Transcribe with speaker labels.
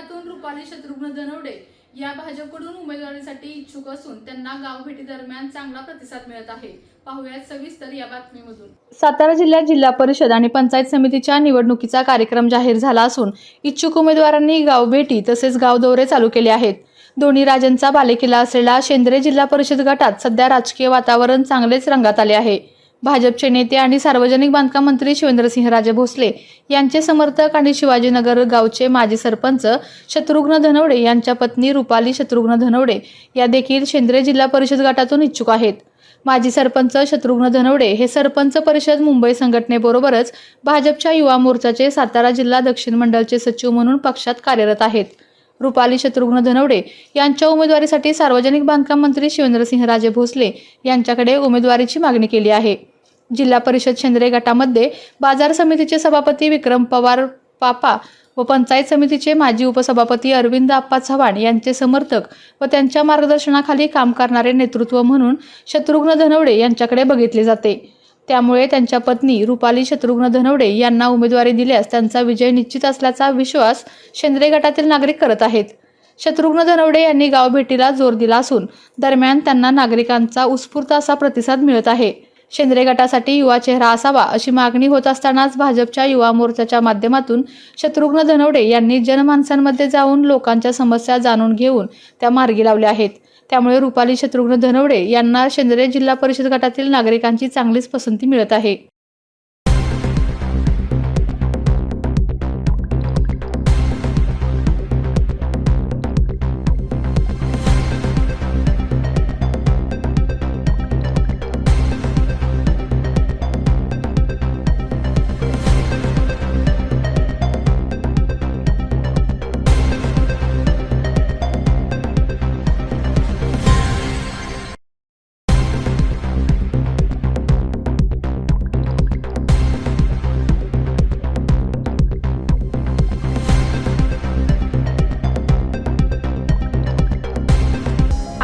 Speaker 1: रुपाली शत्रुघ्न धनवडे या भाजपकडून उमेदवारीसाठी इच्छुक असून त्यांना गाव भेटी दरम्यान चांगला प्रतिसाद मिळत आहे. पाहुयात सविस्तर या बातमीमधून. सातारा जिल्ह्यात जिल्हा परिषद आणि पंचायत समितीच्या निवडणुकीचा कार्यक्रम जाहीर झाला असून इच्छुक उमेदवारांनी गाव भेटी तसेच गाव दौरे चालू केले आहेत. दोन्ही राजांचा बालेकिल्ला असलेला शेंद्रे जिल्हा परिषद गटात सध्या राजकीय वातावरण चांगलेच रंगात आले आहे. भाजपचे नेते आणि सार्वजनिक बांधकाम मंत्री शिवेंद्रसिंहराजे भोसले यांचे समर्थक आणि शिवाजीनगर गावचे माजी सरपंच शत्रुघ्न धनवडे यांच्या पत्नी रुपाली शत्रुघ्न धनवडे या देखील शेंद्रे जिल्हा परिषद गटातून इच्छुक आहेत. माजी सरपंच शत्रुघ्न धनवडे हे सरपंच परिषद मुंबई संघटनेबरोबरच भाजपच्या युवा मोर्चाचे सातारा जिल्हा दक्षिण मंडळचे सचिव म्हणून पक्षात कार्यरत आहेत. रुपाली शत्रुघ्न धनवडे यांच्या उमेदवारीसाठी सार्वजनिक बांधकाम मंत्री शिवेंद्रसिंहराजे भोसले यांच्याकडे उमेदवारीची मागणी केली आहे. जिल्हा परिषद शेंद्रे गटामध्ये बाजार समितीचे सभापती विक्रम पवार पापा व पंचायत समितीचे माजी उपसभापती अरविंद आप्पा चव्हाण यांचे समर्थक व त्यांच्या मार्गदर्शनाखाली काम करणारे नेतृत्व म्हणून शत्रुघ्न धनवडे यांच्याकडे बघितले जाते. त्यामुळे त्यांच्या पत्नी रुपाली शत्रुघ्न धनवडे यांना उमेदवारी दिल्यास त्यांचा विजय निश्चित असल्याचा विश्वास शेंद्रे गटातील नागरिक करत आहेत. शत्रुघ्न धनवडे यांनी गाव भेटीला जोर दिला असून दरम्यान त्यांना नागरिकांचा उत्स्फूर्त असा प्रतिसाद मिळत आहे. शेंद्रे गटासाठी युवा चेहरा असावा अशी मागणी होत असतानाच भाजपच्या युवा मोर्चाच्या माध्यमातून शत्रुघ्न धनवडे यांनी जनमानसांमध्ये जाऊन लोकांच्या समस्या जाणून घेऊन त्या मार्गी लावल्या आहेत. त्यामुळे रुपाली शत्रुघ्न धनवडे यांना शेंद्रे जिल्हा परिषद गटातील नागरिकांची चांगलीच पसंती मिळत आहे.